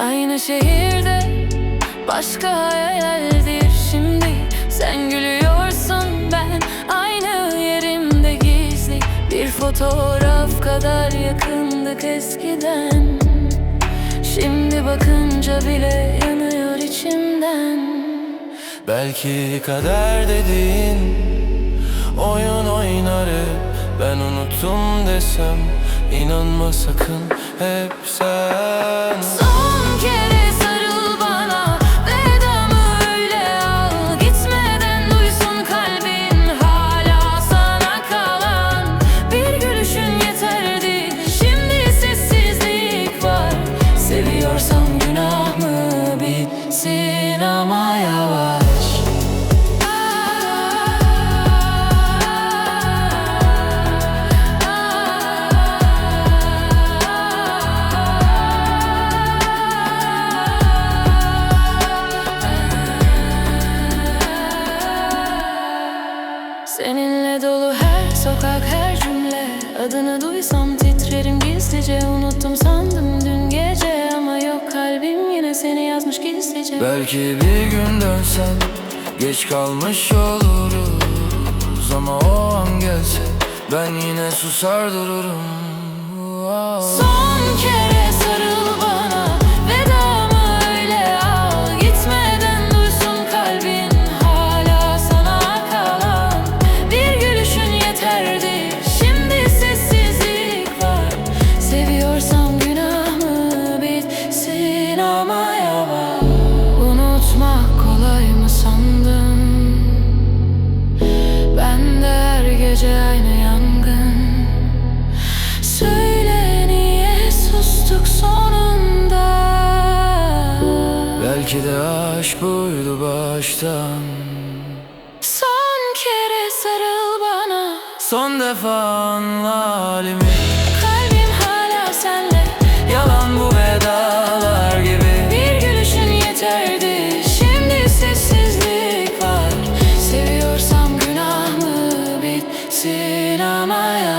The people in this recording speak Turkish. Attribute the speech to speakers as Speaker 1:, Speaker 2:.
Speaker 1: Aynı şehirde başka hayaldir. Şimdi Sen gülüyorsun ben aynı yerimde gizli. Bir fotoğraf kadar yakındık eskiden. Şimdi bakınca bile yanıyor içimden.
Speaker 2: Belki kader dediğin oyun oynar hep Ben unuttum desem inanma sakın hep sen
Speaker 1: Seviyorsam günah mı bitsin ama yavaş. Seninle dolu her sokak her cümle. Adını duysam titrerim gizlice. Unuttum sandım
Speaker 2: Belki bir gün dönsen geç kalmış oluruz Ama o an gelse ben yine susar dururum.
Speaker 1: Son kere Belki de aşk buydu baştan. Son kere sarıl bana. Son defa anla halimi. Kalbim hala senle Yalan bu vedalar gibi. Bir gülüşün yeterdi. Şimdi sessizlik var. Seviyorsam günah mı bitsin ama
Speaker 2: ya